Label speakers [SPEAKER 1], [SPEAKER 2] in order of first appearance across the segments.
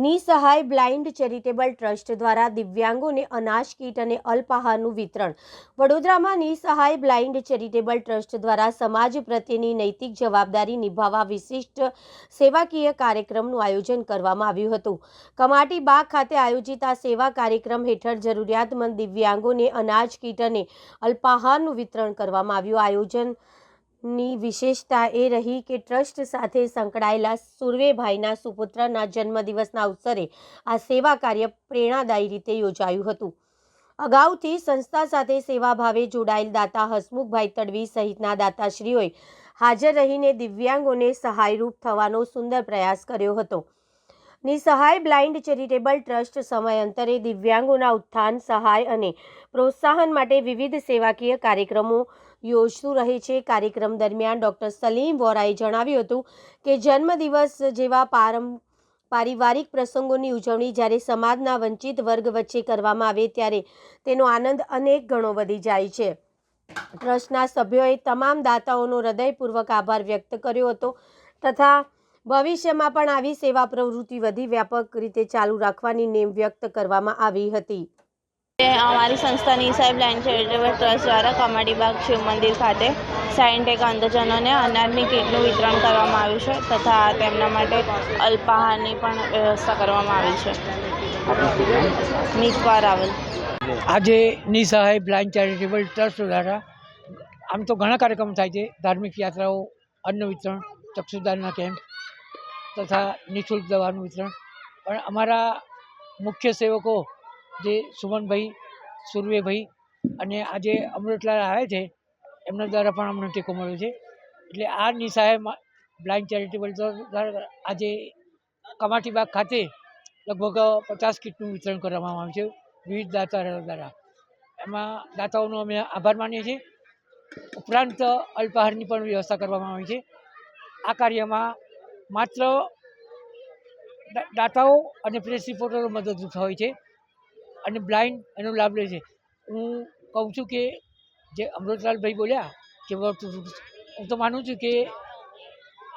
[SPEAKER 1] નિસહાય blind charitable trust દ્વારા દિવ્યાંગોને અનાજ, કીટ અને અલ્પાહારનું વિતરણ. વડોદરામાં નિસહાય બ્લાઇન્ડ ચેરિટેબલ ટ્રસ્ટ દ્વારા સમાજ પ્રત્યેની નૈતિક જવાબદારી નિભાવવા વિશિષ્ટ સેવાકીય કાર્યક્રમનું આયોજન કરવામાં આવ્યું હતું. કમાટી બાગ ખાતે આયોજિત આ સેવા કાર્યક્રમ હેઠળ જરૂરિયાતમંદ દિવ્યાંગોને અનાજ, કીટ અને અલ્પાહારનું વિતરણ કરવામાં આવ્યું. આયોજન ની વિશેષતા એ રહી કે ટ્રસ્ટ સાથે સંકળાયેલા સુરવેભાઈના સુપુત્રના જન્મદિવસના અવસરે આ સેવા કાર્ય પ્રેરણાદાયી રીતે યોજાયું હતું. અગાઉથી સંસ્થા સાથે સેવાભાવે જોડાયેલ દાતા હસમુખભાઈ તડવી સહિતના દાતાશ્રીઓએ હાજર રહીને દિવ્યાંગોને સહાયરૂપ થવાનો સુંદર પ્રયાસ કર્યો હતો. નિસહાય બ્લાઇન્ડ ચેરિટેબલ ટ્રસ્ટ સમયાંતરે દિવ્યાંગોના ઉત્થાન, સહાય અને પ્રોત્સાહન માટે વિવિધ સેવાકીય કાર્યક્રમો યોજતું રહે છે. કાર્યક્રમ દરમિયાન ડૉક્ટર સલીમ વોરાએ જણાવ્યું હતું કે જન્મદિવસ જેવા પારં, પારિવારિક પ્રસંગોની ઉજવણી જ્યારે સમાજના વંચિત વર્ગ વચ્ચે કરવામાં આવે ત્યારે તેનો આનંદ અનેક ગણો વધી જાય છે. ટ્રસ્ટના સભ્યોએ તમામ દાતાઓનો હૃદયપૂર્વક આભાર વ્યક્ત કર્યો હતો તથા ભવિષ્યમાં પણ આવી સેવા પ્રવૃત્તિ વધી વ્યાપક રીતે ચાલુ રાખવાની નેમ વ્યક્ત કરવામાં આવી હતી.
[SPEAKER 2] અમારી સંસ્થાની સાહેબ લાઇન ચેરિટેબલ ટ્રસ્ટ દ્વારા કમાડીબાગ શિવ મંદિર ખાતે સાયન્ટેક અંધજનોને અનાજની કીટનું વિતરણ કરવામાં આવ્યું છે તથા તેમના માટે અલ્પાહારની પણ વ્યવસ્થા કરવામાં આવી છે. મિતવા રાવલ.
[SPEAKER 3] આજે નિસહાય બ્લાઇન્ડ ચેરિટેબલ ટ્રસ્ટ દ્વારા આમ તો ઘણા કાર્યક્રમ થાય છે ધાર્મિક યાત્રાઓ અન્ન વિતરણ ચક્ષુદાનના કેમ્પ તથા નિઃશુલ્ક દવાનું વિતરણ. પણ અમારા મુખ્ય સેવકો જે સુમનભાઈ સુરવેભાઈ અને આજે અમૃતલાલ આવે છે, એમના દ્વારા પણ અમને ટેકો મળ્યો છે. એટલે આ નિસહાય બ્લાઇન્ડ ચેરિટેબલ દ્વારા આજે કમાટીબાગ ખાતે લગભગ પચાસ કીટનું વિતરણ કરવામાં આવ્યું છે, વિવિધ દાતાઓ દ્વારા. એમાં દાતાઓનો અમે આભાર માનીએ છીએ. ઉપરાંત અલ્પાહારની પણ વ્યવસ્થા કરવામાં આવી છે. આ કાર્યમાં માત્ર દાતાઓ અને પ્રેસ રિપોર્ટરો મદદરૂપ હોય છે અને બ્લાઇન્ડ એનો લાભ લે છે. હું કહું છું કે જે અમૃતલાલભાઈ બોલ્યા કે હું તો માનું છું કે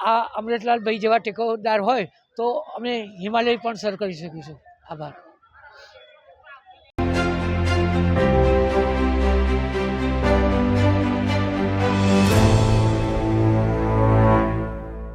[SPEAKER 3] આ અમૃતલાલભાઈ જેવા ટેકોદાર હોય તો અમે હિમાલય પણ સર કરી શકીશું. આભાર.